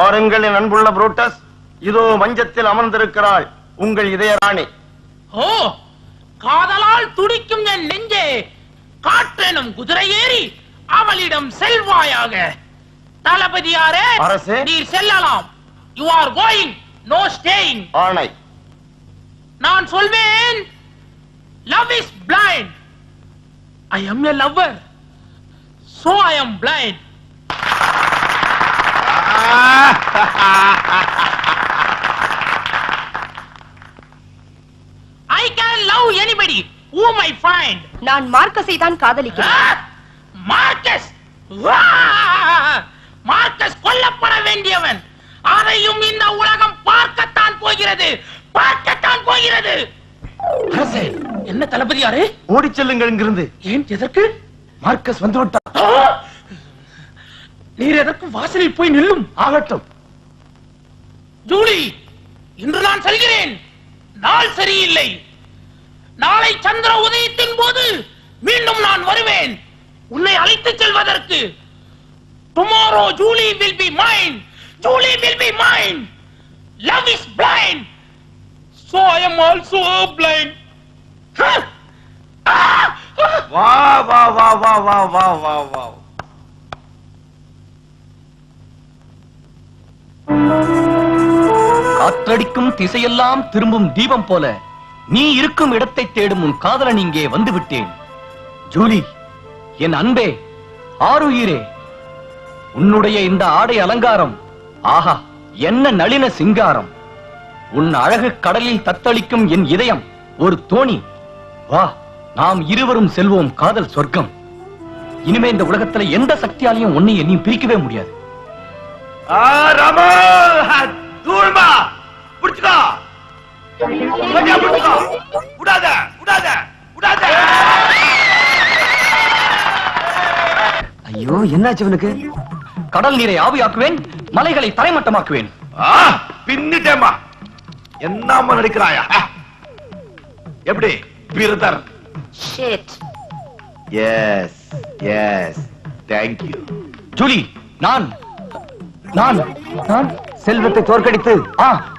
பாருங்கள் என் அன்புள்ள புரோட்டஸ். இதோ மஞ்சத்தில் அமர்ந்திருக்கிறாள் உங்கள் இதய ராணி ஓ காதலால் துடிக்கும் என் நெஞ்சே காற்றெனும் குதிரை ஏறி அவளிடம் செல்வாயாக. தளபதியாரே அரசே. நீர் செல்லலாம். You are going no staying ஆணை. நான் சொல்வேன் love is blind I am a lover so I am blind I can love anybody whom I find நான் மார்க்கஸை தான் காதலிக்கிறேன். மார்க்கஸ்! மார்க்கஸ் கொல்லப்பட வேண்டியவன். அதையும் இந்த உலகம் பார்க்கத்தான் போகிறது. பார்க்கத்தான் போகிறது. அரசே என்ன தளபதியாரே ஓடிச் செல்லுங்கள் இங்கிருந்து. ஏன் எதற்கு? மார்க்கஸ் வந்து விட்டார் ஆ! நீர் எதற்கு வாசலில் போய் நில்லும். ஆகட்டும். ஜூலி இன்று நான் செல்கிறேன். நாள் சரியில்லை. நாளை சந்திர உதயத்தின் போது மீண்டும் நான் வருவேன். உன்னை அழைத்துச் செல்வதற்கு tomorrow Julie will be mine Julie will be mine love is blind so I am also blind வா வா வா வா வா வா வா வா. காற்றடிக்கும் திசையெல்லாம் திரும்பும் தீபம் போல நீ இருக்கும் இடத்தை தேடும் உன் காதலன் இங்கே வந்து விட்டேன் ஜூலி என் அன்பே ஆருயிரே உன்னுடைய இந்த ஆடை அலங்காரம் ஆஹா என்ன நளின சிங்காரம். உன் அழகு கடலில் தத்தளிக்கும் என் இதயம் ஒரு தோணி. வா நாம் இருவரும் செல்வோம் காதல் சொர்க்கம். இனிமே இந்த உலகத்துல எந்த சக்தியாலையும் உன்னை நீ பிரிக்கவே முடியாது. ஆ, ரமா தூள்மா! புடிச்சுக்கோ! கட்டியா புடிச்சுக்கோ! விடாத! விடாத! விடாத! ஐயோ என்னாச்சு இவனுக்கு கடல் நீரை ஆவியாக்குவேன் மலைகளை தரைமட்டமாக்குவேன் ஆ, பின்னிட்டேம்மா என்னம்மா நடிக்கிறாயா எப்படி brother shade yes yes thank you Julie நான் நான் நான் செல்வத்தை தோற்கடித்து.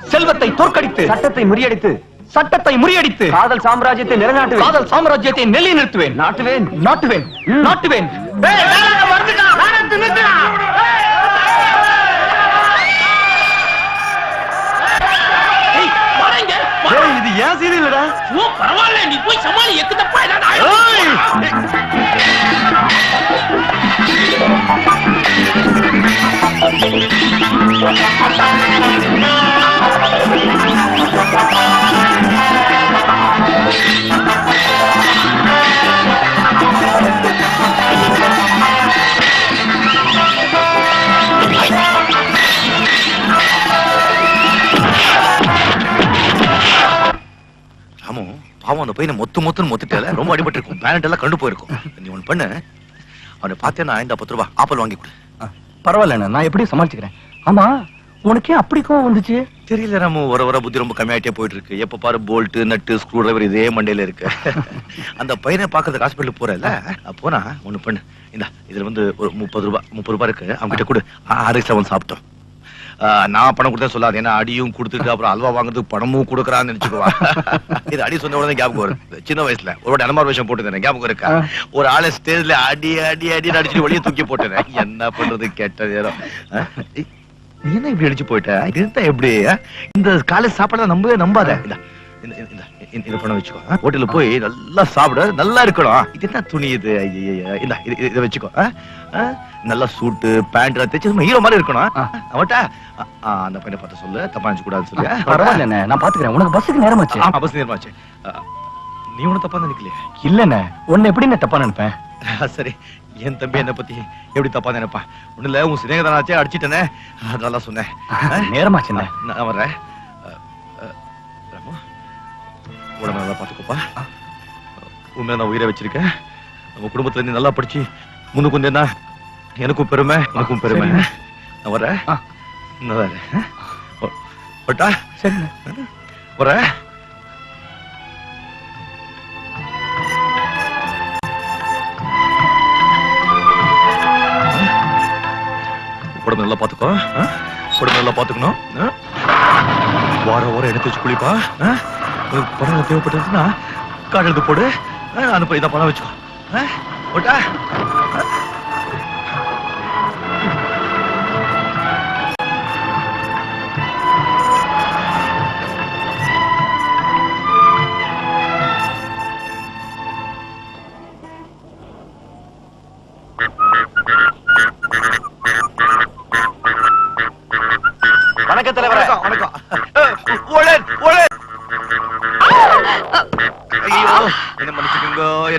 செல்வத்தை தோற்கடித்து. சட்டத்தை முறியடித்து. சட்டத்தை முறியடித்து. காதல் சாம்ராஜ்யத்தை நிலைநாட்டுவேன். காதல் சாம்ராஜ்யத்தை நிலை நிறுத்துவேன் நாட்டுவேன். நாட்டுவேன். நாட்டுவேன். இது ஏன் ஓ, பரவாயில்ல. நீ போய் சமாளி எக்கு தப்பா ஏதாவது பாவம் அந்த பையனை மொத்து மொத்துன்னு மொத்துட்டேல ரொம்ப அடிபட்டு இருக்கும் பேனட் எல்லாம் கண்டு போயிருக்கும். நீ ஒன்று பண்ணு. அவனை பார்த்தேன்னா இந்த பத்து ரூபா ஆப்பிள் வாங்கி கொடு. பரவாயில்ல நான் எப்படி சமாளிச்சுக்கிறேன் ஆமா உனக்கே அப்படி கோவம் வந்துச்சு தெரியல ராமு வர வர புத்தி ரொம்ப கம்மியாயிட்டே போயிட்டு இருக்கு எப்ப பாரு போல்ட் நட்டு ஸ்க்ரூ டிரைவர் இதே மண்டையில இருக்கு அந்த பையனை பாக்குறதுக்கு ஹாஸ்பிட்டல் போறல போனா ஒண்ணு பண்ணு இந்த இதுல வந்து ஒரு முப்பது ரூபாய் முப்பது ரூபாய் இருக்கு அவங்க கிட்ட கொடு ஆறு செவன் சாப்பிட்டோம் நான் பணம் கொடுத்தா சொல்லாது. ஏன்னா அடியும் கொடுத்துட்டு அப்புறம் அல்வா வாங்குறதுக்கு பணமும் கொடுக்கறான்னு நினைச்சுக்குவா. இது அடி சொன்ன உடனே ஞாபகம் வரும். சின்ன வயசுல. ஒரு அனுமார் விஷயம் போட்டு ஞாபகம் இருக்கா? ஒரு ஆளை ஸ்டேஜ்ல அடி அடி அடி அடிச்சுட்டு வெளியே தூக்கி போட்டேன். என்ன பண்றது கெட்ட நேரம். என்ன இப்படி அடிச்சு போயிட்ட? இது இருந்தா எப்படி? இந்த காலேஜ் சாப்பாடு நம்பவே நம்பாத. இந்தா, இந்த பணம் வச்சுக்கோ? ஹோட்டல்ல போய் நல்லா சாப்பிட. நல்லா இருக்கணும். இது என்ன துணி இது. இந்த இது- இது- இதை வச்சுக்கோ? நல்லா சூட்டு பேண்ட் தைச்சு சும்மா ஹீரோ மாதிரி இருக்கணும். அவட்ட? அந்த பையனை பார்த்து சொல்லு. தப்பா நினைச்சு கூடாது சொல்லு? பரவாயில்ல நான் பாத்துக்கிறேன் உனக்கு பஸ்ஸுக்கு நேரமாச்சு. அவசியம் நேரமாச்சு. நீ ஒண்ணும் தப்பா நினைக்கலையே? இல்லண்ணே. உன்னை எப்படி நான் தப்பா நினைப்பேன்? சரி. என் தம்பி என்ன பத்தி எப்படி தப்பா நினைப்பா ஒண்ணு இல்ல உன் சிநேகதானாச்சே அடிச்சிட்டனே. அதெல்லாம் சொன்னேன். ஆ? நேரமாச்சுண்ணே. நான் வர்றேன். உடம்பை நல்லா பாத்துக்கோப்பா உண்மையா நான் உயிரை வச்சிருக்கேன். நம்ம குடும்பத்துல நீ நல்லா படிச்சு முன்னுக்கு வந்தேன்னா எனக்கும் பெருமை எனக்கும் பெருமை. நான் வரேன். வ- வரட்டா சரிண்ணே. வரேன். உடம்பு நல்லா பாத்துக்கோ ஆ? உடம்பு நல்லா பாத்துக்கணும் ஆ? வார வாரம் எடுத்து வச்சு குளிப்பா. ஆ? பணம் தேவைப்பட்டதுன்னா கார்டு போடு ஆ, அனுப்ப இதான் பணம் வச்சுக்கோ ஆ? போட்டா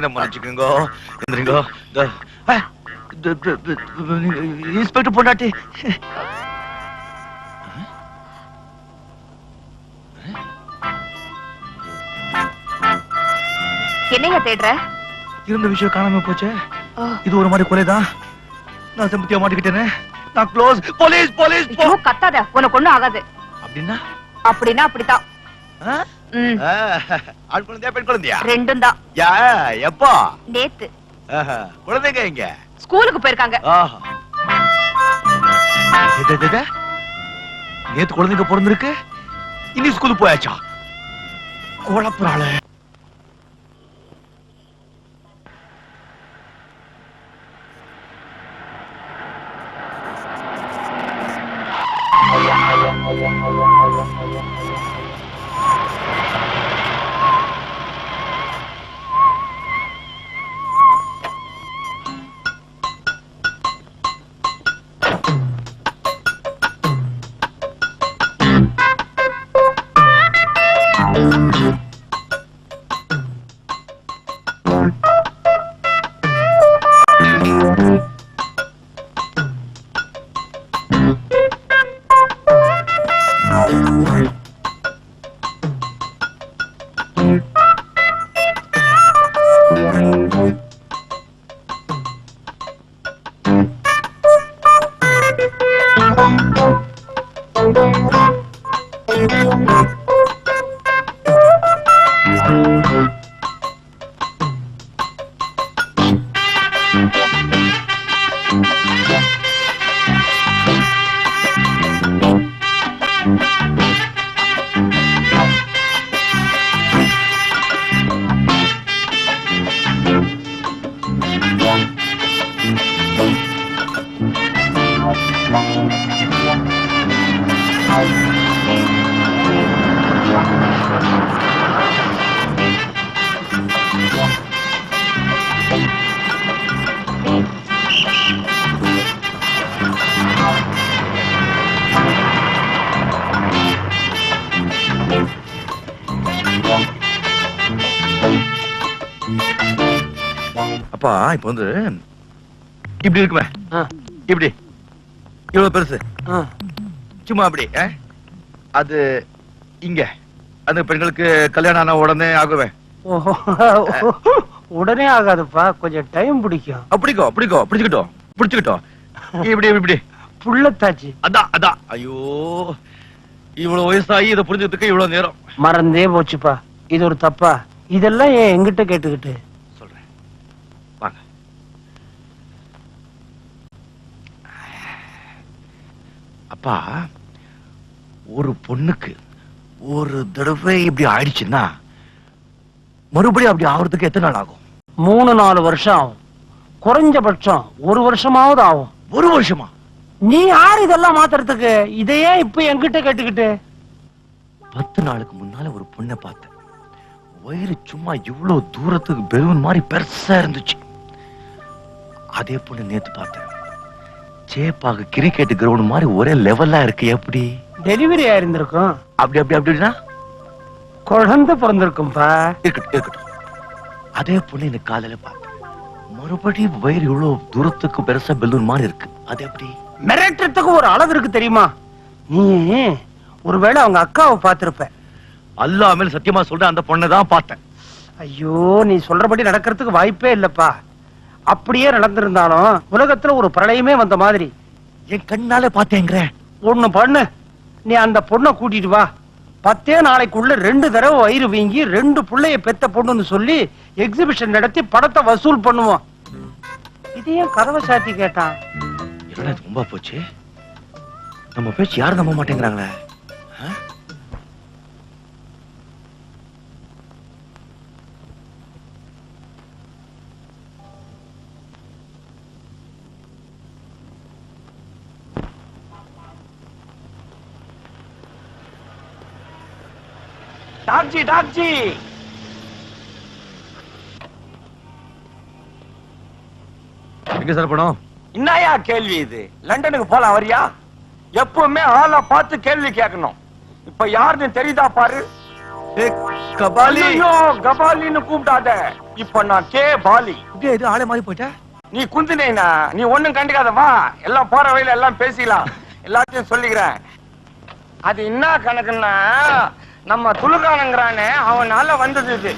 என்ன மன்னிச்சுக்குங்க? எந்திரிங்க. இன்ஸ்பெக்டர் பொண்டாட்டி. என்னைய தேடுற? இருந்த விஷயம் காணாம போச்சே. இது ஒரு மாதிரி கொலைதான் நான் செம்பத்தியா மாட்டிக்கிட்டேனே. நான் க்ளோஸ் போலீஸ் போலீஸ் கத்தாத. உனக்கு ஒண்ணும் ஆகாது. அப்படின்னா? அப்படின்னா அப்படித்தான். ஆண் குழந்தையா பெண் குழந்தையா? ரெண்டும் தான் யா எப்போ? நேத்து. குழந்தைங்க இங்க ஸ்கூலுக்கு போயிருக்காங்க? நேத்து குழந்தைங்க பிறந்திருக்கு. இனி ஸ்கூலுக்கு போயாச்சா? குழப்பறாள அப்பா இப்ப வந்து இப்படி இருக்குமே? இப்படி. இவ்வளவு பெருசு. சும்மா அப்படி? அது இங்க. அந்த பெண்களுக்கு கல்யாணம் ஆன உடனே ஆகுவேன் ஓஹோ. உடனே ஆகாதுப்பா. கொஞ்சம் டைம் பிடிக்கும். அப்படிக்கோ அப்படிக்கோ பிடிச்சுக்கிட்டோம் பிடிச்சுக்கிட்டோம். இப்படி இப்படி. புள்ளத்தாச்சு. அதான் அதான். ஐயோ இவ்வளவு வயசாகி இதை புரிஞ்சதுக்கு இவ்வளவு நேரம். மறந்தே போச்சுப்பா. இது ஒரு தப்பா? இதெல்லாம் ஏன் எங்கிட்ட கேட்டுக்கிட்டு சொல்றேன் வாங்க அப்பா ஒரு பொண்ணுக்கு ஒரு தடவை இப்படி ஆயிடுச்சுன்னா மறுபடியும் அப்படி ஆகுறதுக்கு எத்தனை நாள் ஆகும்? மூணு நாலு வருஷம் ஆகும். குறைஞ்சபட்சம் ஒரு வருஷமாவது ஆகும். ஒரு வருஷமா? நீ யார் இதெல்லாம் மாத்துறதுக்கு? இதையே இப்ப என்கிட்ட கேட்டுக்கிட்டு. பத்து நாளுக்கு முன்னால ஒரு பொண்ணை பார்த்தேன். வயிறு சும்மா இவ்வளவு தூரத்துக்கு பெலூன் மாதிரி பெருசா இருந்துச்சு. அதே பொண்ணு நேத்து பார்த்தேன். சேப்பாக கிரிக்கெட் கிரவுண்ட் மாதிரி ஒரே லெவலா இருக்கு எப்படி? டெலிவரி ஆயிருந்திருக்கும் அப்படி அப்படி அப்படின்னா? குழந்தை பிறந்திருக்கும்பா. இருக்கட்டும் இருக்கட்டும். அதே பொண்ணு எனக்கு காலையில பார்த்தேன் மறுபடியும் வயிறு இவ்வளவு தூரத்துக்கு பெருசா பெலூன் மாதிரி இருக்கு. அது எப்படி? மிரட்டுறதுக்கு ஒரு அளவு இருக்கு தெரியுமா? நீ ஒருவேளை அவங்க அக்காவை பார்த்திருப்ப. அல்லாமல் சத்தியமா சொல்றேன் அந்த பொண்ணை தான் பார்த்தேன். ஐயோ நீ சொல்றபடி நடக்கிறதுக்கு வாய்ப்பே இல்லப்பா. அப்படியே நடந்திருந்தாலும் உலகத்துல ஒரு பிரளயமே வந்த மாதிரி. என் கண்ணாலே பார்த்தேங்கிறேன் ஒண்ணு பண்ணு. நீ அந்த பொண்ணை கூட்டிட்டு வா. பத்தே நாளைக்குள்ள ரெண்டு தடவை வயிறு வீங்கி ரெண்டு புள்ளைய பெத்த பொண்ணுன்னு சொல்லி எக்ஸிபிஷன் நடத்தி படத்தை வசூல் பண்ணுவோம். இது ஏன் கதவை சாத்தி கேட்டான்? என்னடா இது ரொம்ப போச்சு? நம்ம பேச்சு யாரும் நம்ப மாட்டேங்கிறாங்களே ஆ? டாக்ஜி டாக்ஜி. எங்க சார் பணம் என்னயா கேள்வி இது? லண்டனுக்கு போலாம் வரியா? எப்பவுமே ஆளை பார்த்து கேள்வி கேட்கணும். இப்ப யாருன்னு தெரியுதா பாரு? கபாலி. கபாலின்னு கூப்பிடாத இப்ப நான் கே பாலி. இது ஆளே மாறி போயிட்டா? நீ குந்தினேனா? நீ ஒண்ணும் கண்டுக்காத வா. எல்லாம் போற வழியில எல்லாம் பேசிக்கலாம் எல்லாத்தையும் சொல்லிக்கிறேன். அது என்ன கணக்குன்னா நம்ம துலுக்கானங்கிறானே அவனால வந்தது இது.